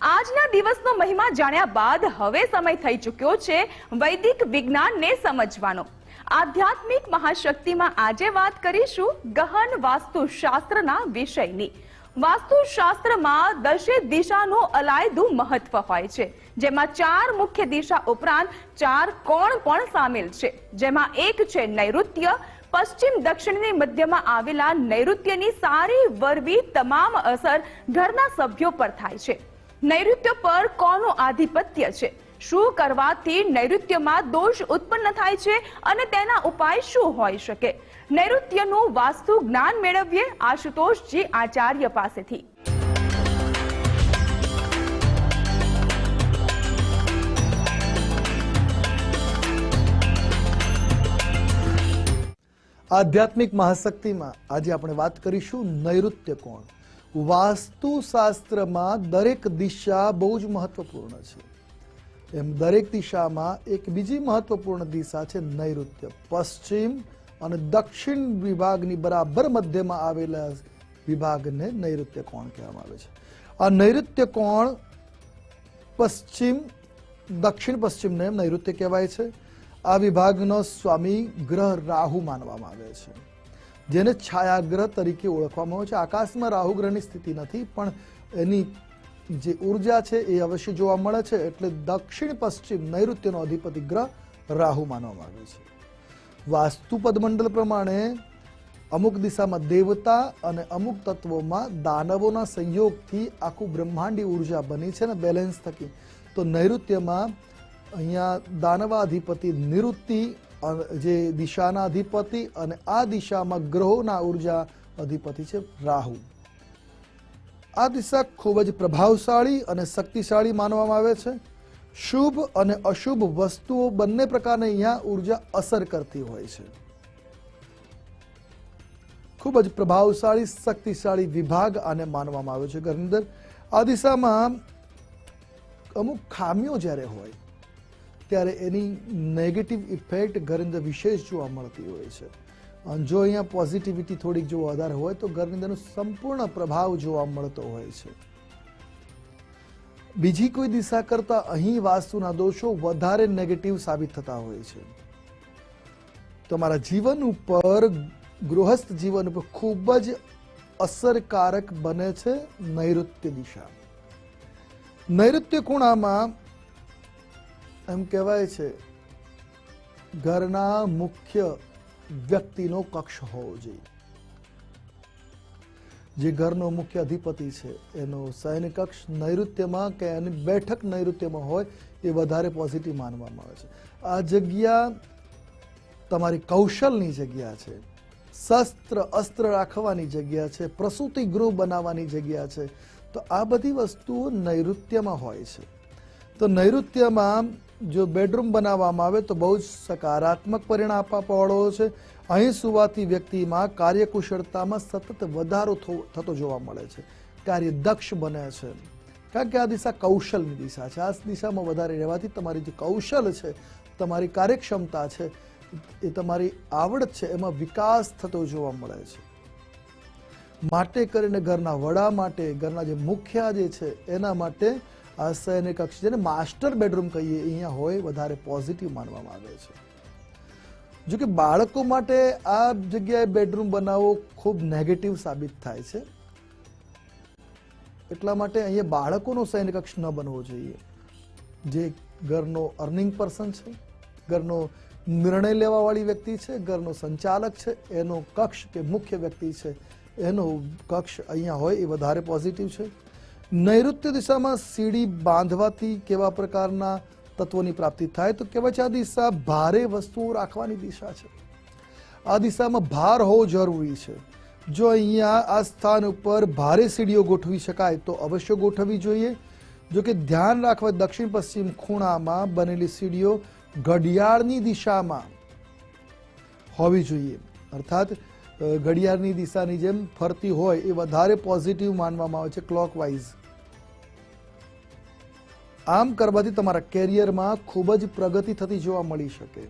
આજના દિવસનો મહિમા જાણ્યા બાદ હવે સમય થઈ ચૂક્યો છે વૈદિક વિજ્ઞાનને સમજવાનો. આધ્યાત્મિક મહાશક્તિમાં આજે વાત કરીશું ગહન વાસ્તુશાસ્ત્રના વિષયની. વાસ્તુશાસ્ત્રમાં દશે દિશાનું અલાયદું મહત્વ હોય છે, જેમાં ચાર મુખ્ય દિશા ઉપરાંત ચાર કોણ પણ સામેલ છે. જેમાં એક છે નૈઋત્ય, પશ્ચિમ દક્ષિણની મધ્યમાં આવેલા નૈઋત્યની સારી, વરવી, તમામ અસર ઘરના સભ્યો પર થાય છે. નૈઋત્ય પર કોનું આધિપત્ય છે? શું કરવાથી નૈઋત્યમાં દોષ ઉત્પન્ન થાય છે અને તેના ઉપાય શું હોઈ શકે? નૈઋત્યનું વાસ્તુ જ્ઞાન મેળવીએ આશુતોષજી આચાર્ય પાસેથી. આધ્યાત્મિક મહાશક્તિમાં આજે આપણે વાત કરીશું નૈઋત્ય કોણ? વાસ્તુશાસ્ત્રમાં દરેક દિશા બહુ જ મહત્વપૂર્ણ છે. એમ દરેક દિશામાં એક બીજી મહત્વપૂર્ણ દિશા છે નૈઋત્ય. પશ્ચિમ અને દક્ષિણ વિભાગની બરાબર મધ્યમાં આવેલા વિભાગને નૈઋત્ય કોણ કહેવામાં આવે છે. આ નૈઋત્ય કોણ પશ્ચિમ, દક્ષિણ પશ્ચિમને નૈઋત્ય કહેવાય છે. આ વિભાગનો સ્વામી ગ્રહ રાહુ માનવામાં આવે છે. જેને છાયાગ્રહ તરીકે ઓળખવામાં આવે છે. આકાશમાં રાહુ ગ્રહની સ્થિતિ નથી, પણ એની જે ઊર્જા છે એ અવશ્ય જોવા મળે છે. એટલે દક્ષિણ પશ્ચિમ નૈઋત્યનો અધિપતિ ગ્રહ રાહુ માનવામાં આવે છે. વાસ્તુ પદમંડળ પ્રમાણે અમુક દિશામાં દેવતા અને અમુક તત્વોમાં દાનવોના સંયોગથી આખું બ્રહ્માંડી ઊર્જા બની છે ને બેલેન્સ થકી. તો નૈઋત્યમાં અહીંયા દાનવાધિપતિ નિવૃત્તિ જે દિશાના અધિપતિ અને આ દિશામાં ગ્રહોના ઊર્જા અધિપતિ છે રાહુ. આ દિશા ખૂબ જ પ્રભાવશાળી અને શક્તિશાળી માનવામાં આવે છે. શુભ અને અશુભ વસ્તુઓ બંને પ્રકારની અહીંયા ઊર્જા અસર કરતી હોય છે. ખૂબ જ પ્રભાવશાળી, શક્તિશાળી વિભાગ આને માનવામાં આવે છે ઘરની અંદર. આ દિશામાં અમુક ખામીઓ જ્યારે હોય ત્યારે એની નેગેટિવ ઇફેક્ટ ઘરની અંદર વિશેષ જોવા મળતી હોય છે. અને જો અહીંયા પોઝિટિવિટી થોડીક જો વધારે હોય તો ઘરની અંદરનો સંપૂર્ણ પ્રભાવ જોવા મળતો હોય છે. બીજી કોઈ દિશા કરતા અહીં વાસ્તુના દોષો વધારે નેગેટિવ સાબિત થતા હોય છે. તમારા જીવન ઉપર, ગૃહસ્થ જીવન ઉપર ખૂબ જ અસરકારક બને છે નૈઋત્ય દિશા. નૈઋત્ય ખૂણામાં એમ કહેવાય છે, ઘરના મુખ્ય વ્યક્તિનો કક્ષ હોવો જોઈએ. જે ઘરનો મુખ્ય અધિપતિ છે, એનો શયન કક્ષ નૈઋત્યમાં કે એની બેઠક નૈઋત્યમાં હોય, એ વધારે પોઝિટિવ માનવામાં આવે છે. આ જગ્યા તમારી કૌશલની જગ્યા છે, શસ્ત્ર અસ્ત્ર રાખવાની જગ્યા છે, પ્રસૂતિ ગૃહ બનાવવાની જગ્યા છે, તો આ બધી વસ્તુઓ નૈઋત્યમાં હોય છે. તો નૈઋત્યમાં જો બેડરૂમ બનાવવામાં આવે તો બહુ જ સકારાત્મક પરિણામ આપવા પાડો છે. અહીં સુવાથી વ્યક્તિમાં કાર્યકુશળતામાં સતત વધારો થતો જોવા મળે છે. કાર્ય દક્ષ બને છે. કારણ કે આ દિશા કૌશલની દિશા છે. આ દિશામાં વધારે રહેવાથી તમારી જે કૌશલ છે, તમારી કાર્યક્ષમતા છે, એ તમારી આવડત છે, એમાં વિકાસ થતો જોવા મળે છે. માટે કરીને ઘરના વડા માટે, ઘરના જે મુખ્ય જે છે, એના માટે શયન કક્ષ જેને માસ્ટર બેડરૂમ કહીએ, અહીંયા હોય વધારે પોઝિટિવ માનવામાં આવે છે. જો કે બાળકો માટે આ જગ્યાએ બેડરૂમ બનાવવો ખૂબ નેગેટિવ સાબિત થાય છે. એટલા માટે અહીંયા બાળકોનો શયન કક્ષ ન બનવો જોઈએ. જે ઘરનો અર્નિંગ પર્સન છે, ઘરનો નિર્ણય લેવાવાળી વ્યક્તિ છે, ઘરનો સંચાલક છે, એનો કક્ષ કે મુખ્ય વ્યક્તિ છે, એનો કક્ષ અહીંયા હોય એ વધારે પોઝિટિવ છે. નૈઋત્ય દિશામાં સીડી બાંધવાથી કેવા પ્રકારના તત્વોની પ્રાપ્તિ થાય તો કહેવાય છે આ દિશા ભારે વસ્તુઓ રાખવાની દિશા છે. આ દિશામાં ભાર હોવો જરૂરી છે. જો અહીંયા આ સ્થાન ઉપર ભારે સીડીઓ ગોઠવી શકાય તો અવશ્ય ગોઠવવી જોઈએ. જો કે ધ્યાન રાખવા દક્ષિણ પશ્ચિમ ખૂણામાં બનેલી સીડીઓ ઘડિયાળની દિશામાં હોવી જોઈએ. અર્થાત ઘડિયાળની દિશાની જેમ ફરતી હોય એ વધારે પોઝિટિવ માનવામાં આવે છે ક્લોકવાઇઝ આમ કરવાથી તમારા કેરિયરમાં ખૂબ જ પ્રગતિ થતી જોવા મળી શકે.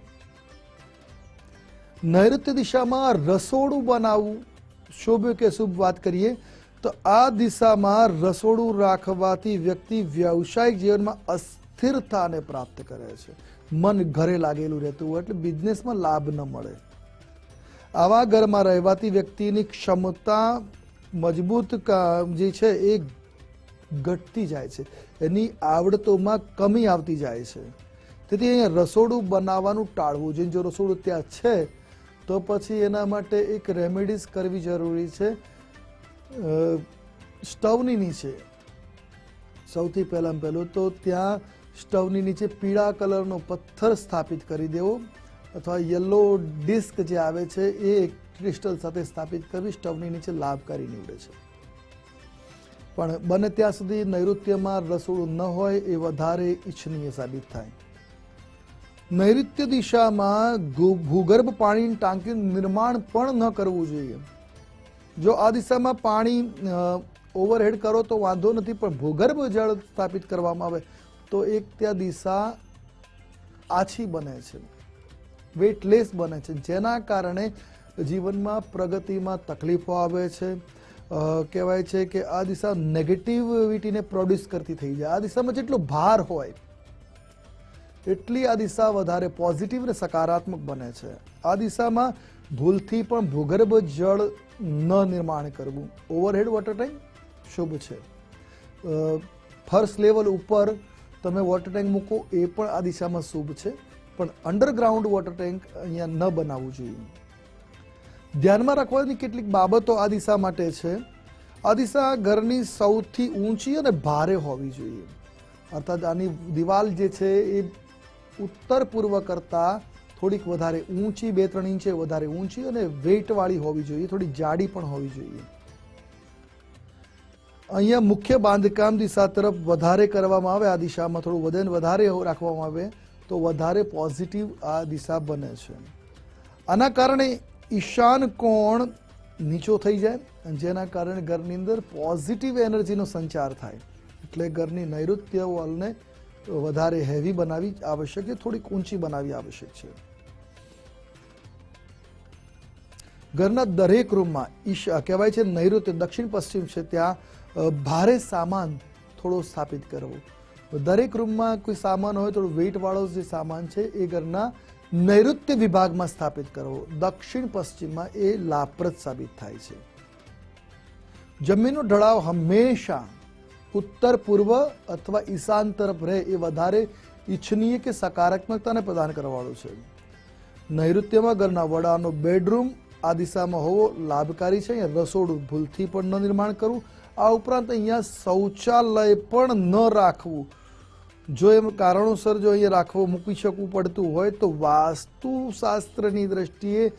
નૈઋત્ય દિશામાં રસોડું બનાવવું. શુભ કે શુભ વાત કરીએ, તો આ દિશામાં રસોડું રાખવાથી વ્યક્તિ વ્યવસાયિક જીવનમાં અસ્થિરતાને પ્રાપ્ત કરે છે. મન ઘરે લાગેલું રહેતું હોય એટલે બિઝનેસમાં લાભ ન મળે. આવા ઘરમાં રહેવાથી વ્યક્તિની ક્ષમતા મજબૂત જે છે એ ઘટતી જાય છે. એની આવડતોમાં કમી આવતી જાય છે. તેથી અહીંયા રસોડું બનાવવાનું ટાળવું જોઈએ. જો રસોડું ત્યાં છે, તો પછી એના માટે એક રેમેડીઝ કરવી જરૂરી છે. સ્ટવની નીચે. સૌથી પહેલાં પહેલું તો ત્યાં સ્ટવની નીચે પીળા કલરનો પથ્થર સ્થાપિત કરી દેવો અથવા યલો ડિસ્ક જે આવે છે, એ ક્રિસ્ટલ સાથે સ્થાપિત કરવી, સ્ટવની નીચે લાભકારી નીવડે છે. પણ બને ત્યાં સુધી નૈઋત્યમાં રસોડું ન હોય એ વધારે ઈચ્છનીય સાબિત થાય. નૈઋત્ય દિશામાં ભૂગર્ભ પાણીની ટાંકીનું નિર્માણ પણ ન કરવું જોઈએ. જો આ દિશામાં પાણી ઓવરહેડ કરો તો વાંધો નથી, પણ ભૂગર્ભ જળ સ્થાપિત કરવામાં આવે તો એક ત્યાં દિશા આછી બને છે. વેટલેસ બને છે. જેના કારણે જીવનમાં પ્રગતિમાં તકલીફો આવે છે. કહેવાય છે કે આ દિશા નેગેટિવિટીને પ્રોડ્યુસ કરતી થઈ જાય. આ દિશામાં જેટલો ભાર હોય, એટલી આ દિશા વધારે પોઝિટિવ અને સકારાત્મક બને છે. આ દિશામાં ભૂલથી પણ ભૂગર્ભ જળ ન નિર્માણ કરવું. ઓવરહેડ વોટર ટેન્ક શુભ છે. ફર્સ્ટ લેવલ ઉપર તમે વોટર ટેન્ક મૂકો, એ પણ આ દિશામાં શુભ છે. પણ અંડરગ્રાઉન્ડ વોટર ટેન્ક અહીંયા ન બનાવવું જોઈએ. ધ્યાનમાં રાખવાની કેટલીક બાબતો આ દિશા માટે છે. આ દિશા ઘરની સૌથી ઊંચી અને ભારે હોવી જોઈએ. અર્થાત આની દિવાલ જે છે એ ઉત્તર પૂર્વ કરતાં થોડીક વધારે ઊંચી બે ત્રણ ઇંચે વધારે ઊંચી અને વેઇટવાળી હોવી જોઈએ. થોડી જાડી પણ હોવી જોઈએ. અહીંયા મુખ્ય બાંધકામ દિશા તરફ વધારે કરવામાં આવે, આ દિશામાં થોડું વજન વધારે રાખવામાં આવે, તો વધારે પોઝિટિવ આ દિશા બને છે. આના કારણે ઈશાન કોણ નીચો થઈ જાય જેના કારણે ઘરની અંદર પોઝિટિવ એનર્જીનો સંચાર થાય. એટલે ઘરની નૈઋત્ય વોલને વધારે હેવી બનાવી આવશ્યક છે, થોડીક ઊંચી બનાવી આવશ્યક છે. ઘરના દરેક રૂમમાં ઈશા કહેવાય છે નૈઋત્ય, દક્ષિણ પશ્ચિમ છે, ત્યાં ભારે સામાન થોડો સ્થાપિત કરવો. દરેક રૂમમાં કોઈ સામાન હોય થોડો વેઇટવાળો જે સામાન છે એ ઘરના નૈઋત્ય વિભાગમાં સ્થાપિત કરવો દક્ષિણ પશ્ચિમમાં એ લાભપ્રદ સાબિત થાય છે. જમીનનો ઢળાવ હંમેશા ઉત્તર પૂર્વ અથવા ઈશાન તરફ રહે એ વધારે ઈચ્છનીય કે સકારાત્મકતાને પ્રદાન કરવાવાળું છે. નૈઋત્યમાં ઘરના વડાનો બેડરૂમ આ દિશામાં હોવો લાભકારી છે. અહીંયા રસોડું ભૂલથી પણ ન નિર્માણ કરવું. આ ઉપરાંત અહીંયા શૌચાલય પણ ન રાખવું. જો એમ કારણોસર જો અહીંયા રાખવું, મૂકી શકવું પડતું હોય તો વાસ્તુશાસ્ત્રની દ્રષ્ટિએ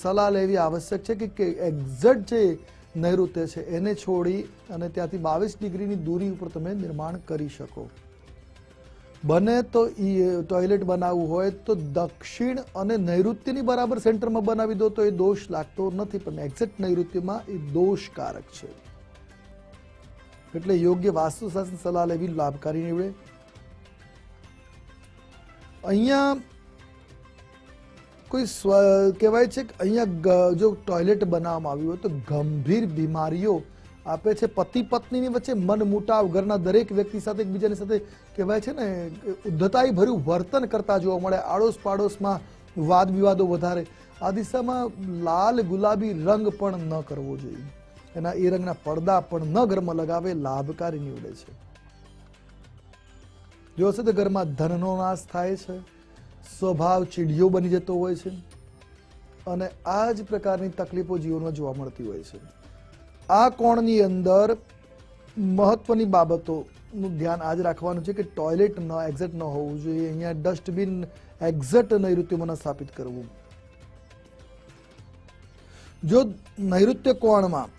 સલાહ લેવી આવશ્યક છે કે એક્ઝેક્ટ જે નૈઋત્ય છે એને છોડી અને ત્યાંથી બાવીસ ડિગ્રીની દૂરી ઉપર તમે નિર્માણ કરી શકો. બને તો ટોયલેટ બનાવવું હોય તો દક્ષિણ અને નૈઋત્યની બરાબર સેન્ટરમાં બનાવી દો તો એ દોષ લાગતો નથી, પણ એક્ઝેક્ટ નૈઋત્યમાં એ દોષકારક છે. એટલે યોગ્ય વાસ્તુશાસ્ત્ર સલાહ લેવી લાભકારી નીવડે અહીંયા કોઈ સ્વ, કહેવાય છે કે અહીંયા જો ટોયલેટ બનાવવામાં આવ્યું હોય તો ગંભીર બીમારીઓ આપે છે. પતિ પત્નીની વચ્ચે મન મુટાવ ઘરના દરેક વ્યક્તિ સાથે એકબીજાની સાથે કહેવાય છે ને ઉદ્ધતાઈ ભર્યું વર્તન કરતા જોવા મળે. આડોશ પાડોશમાં વાદ વિવાદો વધારે. આ દિશામાં લાલ ગુલાબી રંગ પણ ન કરવો જોઈએ. એના એ રંગના પડદા પણ ન ઘરમાં લગાવે, લાભકારી નીવડે છે. જો હશે તો ઘરમાં ધનનો નાશ થાય છે, સ્વભાવ ચીડિયો બની જતો હોય છે, અને આ જ પ્રકારની તકલીફો જીવનમાં જોવા મળતી હોય છે. આ કોણની અંદર મહત્વની બાબતોનું ધ્યાન આજ રાખવાનું છે કે ટોયલેટ ન એક્ઝેક્ટ ન હોવું જોઈએ. અહીંયા ડસ્ટબિન એક્ઝેક્ટ નૈઋત્યમાં સ્થાપિત કરવું. જો નૈઋત્ય કોણમાં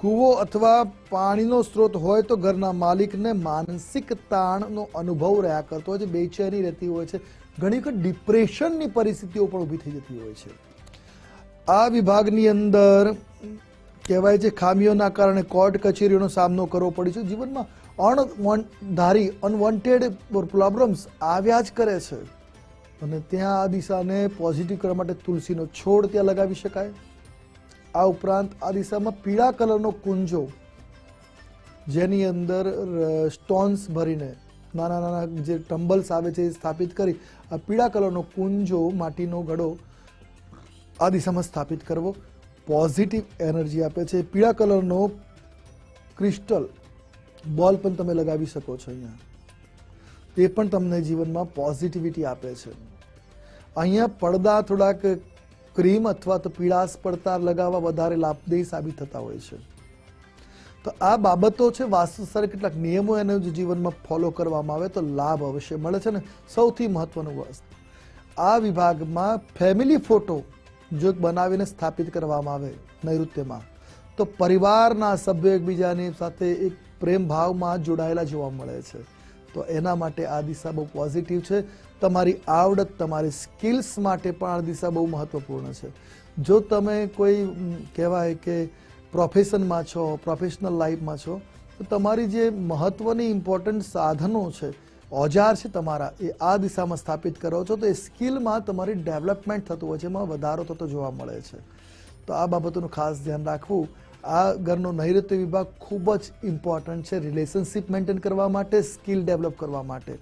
કૂવો અથવા પાણીનો સ્ત્રોત હોય તો ઘરના માલિકને માનસિક તાણનો અનુભવ રહ્યા કરતો હોય છે, બેચેની રહેતી હોય છે. ઘણી વખત ડિપ્રેશનની પરિસ્થિતિઓ પણ ઊભી થઈ જતી હોય છે. આ વિભાગની અંદર કહેવાય છે, ખામીઓના કારણે કોર્ટ કચેરીઓનો સામનો કરવો પડે છે. જીવનમાં અણધારી અનવોન્ટેડ પ્રોબ્લેમ્સ આવ્યા જ કરે છે. અને ત્યાં આ દિશાને પોઝિટિવ કરવા માટે તુલસીનો છોડ ત્યાં લગાવી શકાય. આ ઉપરાંત આ દિશામાં પીળા કલરનો કુંજો, જેની અંદર સ્ટોન્સ ભરીને નાના નાના જે ટમ્બલ્સ આવે છે એ સ્થાપિત કરી આ પીળા કલરનો કુંજો માટીનો ઘડો આ દિશામાં સ્થાપિત કરવો પોઝિટિવ એનર્જી આપે છે. પીળા કલરનો ક્રિસ્ટલ બોલ પણ તમે લગાવી શકો છો અહીંયા. તે પણ તમને જીવનમાં પોઝિટિવિટી આપે છે. અહીંયા પડદા થોડાક ક્રીમ અથવા તો પીળાશ પડતા લગાવવા વધારે લાભદાયી સાબિત થતા હોય છે. તો આ બાબતો છે, વાસ્તુશાસ્ત્ર કેટલાક નિયમો એને જીવનમાં ફોલો કરવામાં આવે તો લાભ અવશ્ય મળે છે ને સૌથી મહત્વનું વસ્તુ, આ વિભાગમાં ફેમિલી ફોટો જો બનાવીને સ્થાપિત કરવામાં આવે નૈઋત્યમાં, તો પરિવારના સભ્યો એકબીજાની સાથે એક પ્રેમ ભાવમાં જોડાયેલા જોવા મળે છે. તો એના માટે આ દિશા બહુ પોઝિટિવ છે. તમારી આવડત, તમારી સ્કિલ્સ માટે પણ આ દિશા બહુ મહત્વપૂર્ણ છે. જો તમે કોઈ કહેવાય કે પ્રોફેશનમાં છો પ્રોફેશનલ લાઈફમાં છો, તો તમારી જે મહત્વની ઇમ્પોર્ટન્ટ સાધનો છે, ઓજાર છે તમારા, એ આ દિશામાં સ્થાપિત કરો છો, તો એ સ્કિલમાં તમારી ડેવલપમેન્ટ થતું હોય છે, એમાં વધારો થતો જોવા મળે છે. તો આ બાબતોનું ખાસ ધ્યાન રાખવું. આ ઘરનો નૈઋત્ય વિભાગ ખૂબ જ ઇમ્પોર્ટન્ટ છે. રિલેશનશિપ મેન્ટેન કરવા માટે સ્કિલ ડેવલપ કરવા માટે.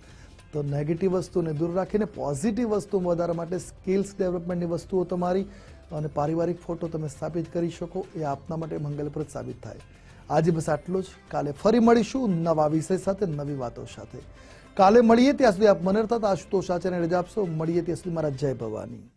તો નેગેટિવ વસ્તુને દૂર રાખીને પોઝિટિવ વસ્તુ વધારવા માટે સ્કિલ્સ ડેવલપમેન્ટની વસ્તુઓ તમારી અને પારિવારિક ફોટો તમે સ્થાપિત કરી શકો, એ આપના માટે મંગલપ્રદ સાબિત થાય. આજે બસ આટલું જ. કાલે ફરી મળીશું નવા વિષય સાથે, નવી વાતો સાથે. કાલે મળીએ ત્યાં સુધી આપ મને અર્થાત આશુતોષ આચાર્ય રજા આપશો. મળીએ ત્યાં સુધી. મારા જય ભવાની.